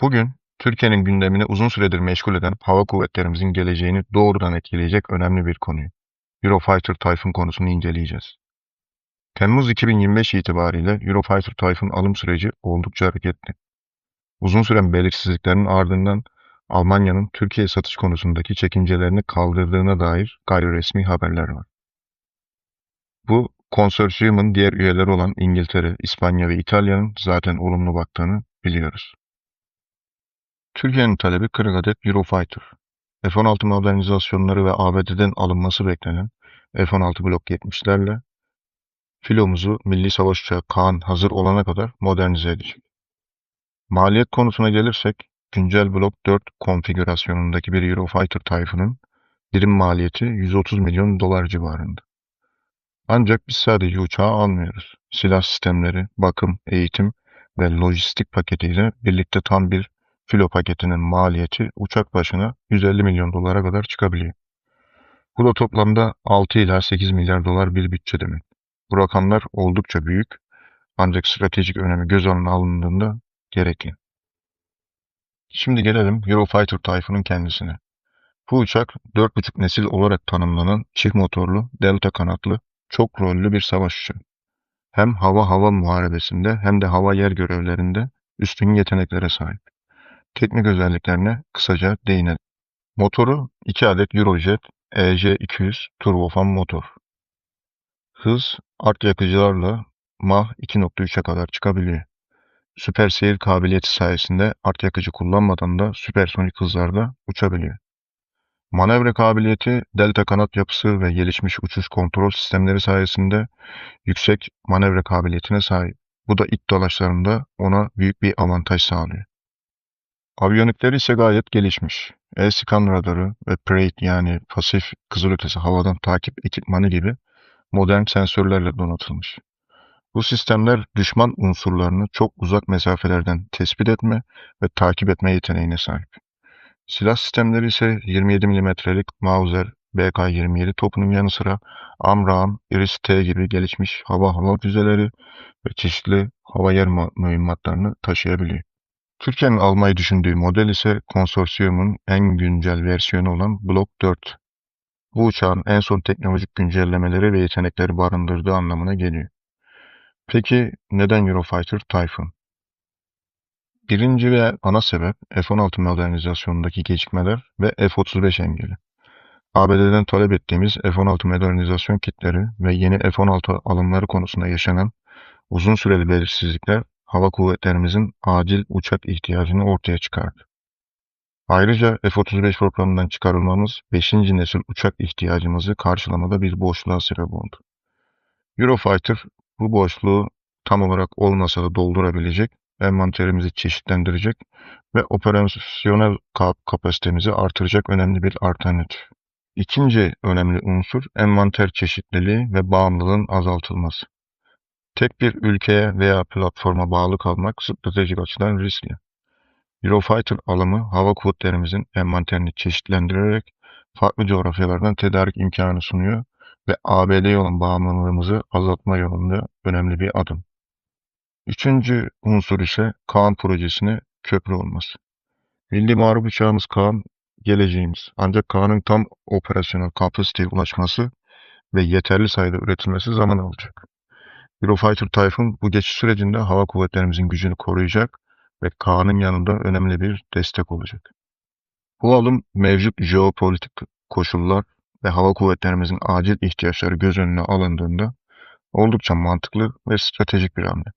Bugün Türkiye'nin gündemini uzun süredir meşgul eden hava kuvvetlerimizin geleceğini doğrudan etkileyecek önemli bir konuyu. Eurofighter Typhoon konusunu inceleyeceğiz. Temmuz 2025 itibariyle Eurofighter Typhoon alım süreci oldukça hareketli. Uzun süren belirsizliklerin ardından Almanya'nın Türkiye satış konusundaki çekincelerini kaldırdığına dair gayri resmi haberler var. Bu konsorsiyumun diğer üyeleri olan İngiltere, İspanya ve İtalya'nın zaten olumlu baktığını biliyoruz. Türkiye'nin talebi 40 adet Eurofighter. F-16 modernizasyonları ve ABD'den alınması beklenen F-16 Block 70'lerle filomuzu Milli Savaş Uçağı Kaan hazır olana kadar modernize edecek. Maliyet konusuna gelirsek, güncel Block 4 konfigürasyonundaki bir Eurofighter Typhoon'un birim maliyeti 130 milyon dolar civarında. Ancak biz sadece uçağı almıyoruz. Silah sistemleri, bakım, eğitim ve lojistik paketiyle birlikte tam bir filo paketinin maliyeti uçak başına 150 milyon dolara kadar çıkabiliyor. Bu da toplamda 6 ila 8 milyar dolar bir bütçe demek. Bu rakamlar oldukça büyük ancak stratejik önemi göz önüne alındığında gerekli. Şimdi gelelim Eurofighter Typhoon'un kendisine. Bu uçak 4,5 nesil olarak tanımlanan çift motorlu, delta kanatlı, çok rollü bir savaş uçağı. Hem hava-hava muharebesinde hem de hava-yer görevlerinde üstün yeteneklere sahip. Teknik özelliklerine kısaca değinelim. Motoru 2 adet Eurojet EJ200 turbofan motor. Hız art yakıcılarla Mach 2.3'e kadar çıkabiliyor. Süper seyir kabiliyeti sayesinde art yakıcı kullanmadan da süpersonik hızlarda uçabiliyor. Manevra kabiliyeti, delta kanat yapısı ve gelişmiş uçuş kontrol sistemleri sayesinde yüksek manevra kabiliyetine sahip. Bu da ilk dolaşlarında ona büyük bir avantaj sağlıyor. Aviyonikleri ise gayet gelişmiş. E-scan radarı ve PRAID yani pasif kızılötesi havadan takip ekipmanı gibi modern sensörlerle donatılmış. Bu sistemler düşman unsurlarını çok uzak mesafelerden tespit etme ve takip etme yeteneğine sahip. Silah sistemleri ise 27 mm'lik Mauser BK-27 topunun yanı sıra AMRAAM, Iris-T gibi gelişmiş hava hava füzeleri ve çeşitli hava yer mühimmatlarını taşıyabiliyor. Türkiye'nin almayı düşündüğü model ise konsorsiyumun en güncel versiyonu olan Block 4. Bu uçağın en son teknolojik güncellemeleri ve yetenekleri barındırdığı anlamına geliyor. Peki neden Eurofighter Typhoon? Birinci ve ana sebep F-16 modernizasyonundaki gecikmeler ve F-35 engeli. ABD'den talep ettiğimiz F-16 modernizasyon kitleri ve yeni F-16 alımları konusunda yaşanan uzun süreli belirsizlikler hava kuvvetlerimizin acil uçak ihtiyacını ortaya çıkardı. Ayrıca F-35 programından çıkarılmamız 5. nesil uçak ihtiyacımızı karşılamada bir boşluğa sebep oldu. Eurofighter bu boşluğu tam olarak olmasa da doldurabilecek, envanterimizi çeşitlendirecek ve operasyonel kapasitemizi artıracak önemli bir alternatif. İkinci önemli unsur envanter çeşitliliği ve bağımlılığın azaltılması. Tek bir ülkeye veya platforma bağlı kalmak stratejik açıdan riskli. Eurofighter alımı hava kuvvetlerimizin envanterini çeşitlendirerek farklı coğrafyalardan tedarik imkanı sunuyor ve ABD'ye olan bağımlılığımızı azaltma yolunda önemli bir adım. Üçüncü unsur ise Kaan projesine köprü olması. Milli Muharip uçağımız Kaan geleceğimiz. Ancak Kaan'ın tam operasyonel kapasiteye ulaşması ve yeterli sayıda üretilmesi zaman alacak. Eurofighter Typhoon bu geçiş sürecinde hava kuvvetlerimizin gücünü koruyacak ve Kaan'ın yanında önemli bir destek olacak. Bu alım mevcut jeopolitik koşullar ve hava kuvvetlerimizin acil ihtiyaçları göz önüne alındığında oldukça mantıklı ve stratejik bir hamle.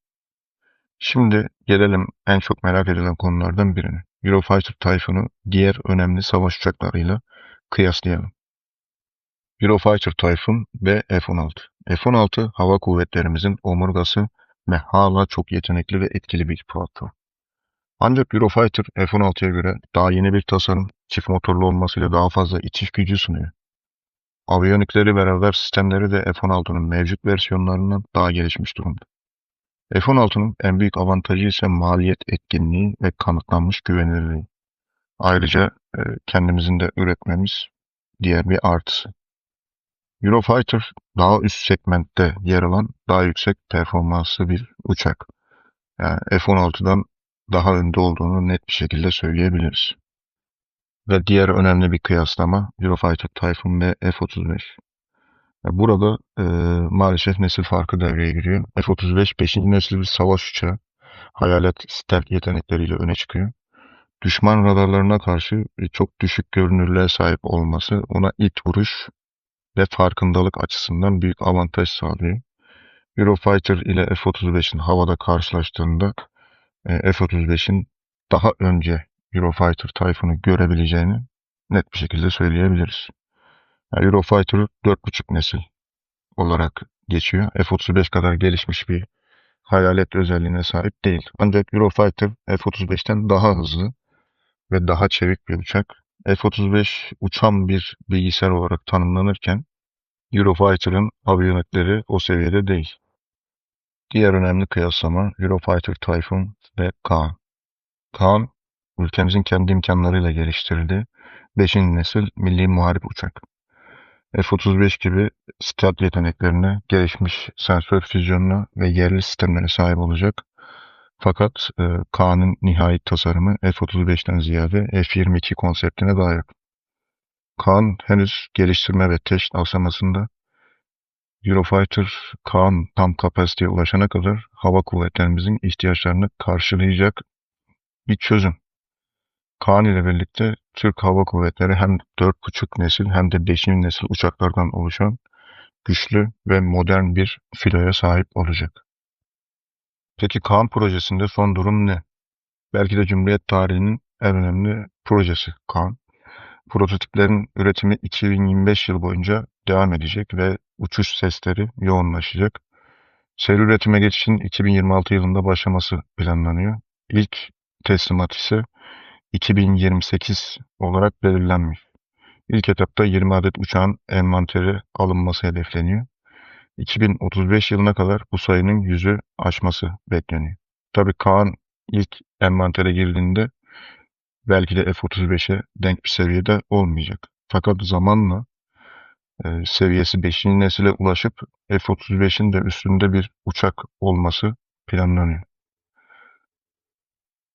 Şimdi gelelim en çok merak edilen konulardan birine. Eurofighter Typhoon'u diğer önemli savaş uçaklarıyla kıyaslayalım. Eurofighter Typhoon ve F-16. F-16 hava kuvvetlerimizin omurgası ve hala çok yetenekli ve etkili bir platform. Ancak Eurofighter F-16'ya göre daha yeni bir tasarım, çift motorlu olmasıyla daha fazla itiş gücü sunuyor. Aviyonikleri ve radar sistemleri de F-16'nın mevcut versiyonlarından daha gelişmiş durumda. F-16'nın en büyük avantajı ise maliyet etkinliği ve kanıtlanmış güvenilirliği. Ayrıca e, kendimizin de üretmemiz diğer bir artısı. Eurofighter daha üst segmentte yer alan daha yüksek performanslı bir uçak. Yani F-16'dan daha önde olduğunu net bir şekilde söyleyebiliriz. Ve diğer önemli bir kıyaslama Eurofighter Typhoon ve F-35. Ya Burada e, maalesef nesil farkı devreye giriyor. F-35 5. nesil bir savaş uçağı. Hayalet stealth yetenekleriyle öne çıkıyor. Düşman radarlarına karşı e, çok düşük görünürlüğe sahip olması ona ilk vuruş ve farkındalık açısından büyük avantaj sağlıyor. Eurofighter ile F-35'in havada karşılaştığında e, F-35'in daha önce Eurofighter Typhoon'u görebileceğini net bir şekilde söyleyebiliriz. Yani Eurofighter 4.5 nesil olarak geçiyor. F-35 kadar gelişmiş bir hayalet özelliğine sahip değil. Ancak Eurofighter F-35'ten daha hızlı ve daha çevik bir uçak. F-35 uçan bir bilgisayar olarak tanımlanırken Eurofighter'ın aviyonetleri o seviyede değil. Diğer önemli kıyaslama Eurofighter Typhoon ve Kaan. Kaan, ülkemizin kendi imkanlarıyla geliştirdiği 5. nesil milli muharip uçak. F-35 gibi stealth yeteneklerine, gelişmiş sensör füzyonuna ve yerli sistemlere sahip olacak. Fakat e, Kaan'ın nihai tasarımı F-35'ten ziyade F-22 konseptine daha yakın. Kaan henüz geliştirme ve test aşamasında. Eurofighter Kaan tam kapasiteye ulaşana kadar hava kuvvetlerimizin ihtiyaçlarını karşılayacak bir çözüm. Kaan ile birlikte Türk Hava Kuvvetleri hem 4.5 nesil hem de 5. nesil uçaklardan oluşan güçlü ve modern bir filoya sahip olacak. Peki Kaan projesinde son durum ne? Belki de Cumhuriyet tarihinin en önemli projesi Kaan. Prototiplerin üretimi 2025 yıl boyunca devam edecek ve uçuş sesleri yoğunlaşacak. Seri üretime geçişin 2026 yılında başlaması planlanıyor. İlk teslimat ise 2028 olarak belirlenmiş. İlk etapta 20 adet uçağın envanteri alınması hedefleniyor. 2035 yılına kadar bu sayının yüzü aşması bekleniyor. Tabii Kaan ilk envantere girdiğinde belki de F-35'e denk bir seviyede olmayacak. Fakat zamanla e, seviyesi 5. nesile ulaşıp F-35'in de üstünde bir uçak olması planlanıyor.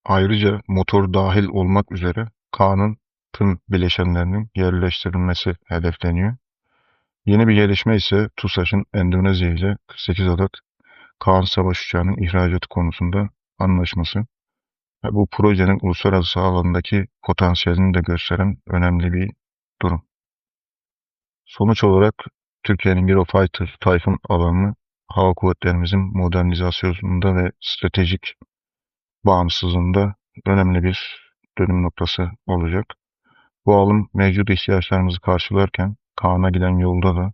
Ayrıca motor dahil olmak üzere Kaan'ın tüm bileşenlerinin yerleştirilmesi hedefleniyor. Yeni bir gelişme ise TUSAŞ'ın Endonezya ile 48 adet Kaan savaş uçağının ihracatı konusunda anlaşması. Bu projenin uluslararası alandaki potansiyelini de gösteren önemli bir durum. Sonuç olarak Türkiye'nin Eurofighter Typhoon alanını hava kuvvetlerimizin modernizasyonunda ve stratejik bağımsızlığında önemli bir dönüm noktası olacak. Bu alım mevcut ihtiyaçlarımızı karşılarken Kaan'a giden yolda da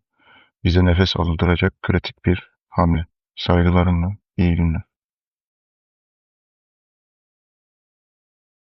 bize nefes aldıracak kritik bir hamle. Saygılarımla iyi günler.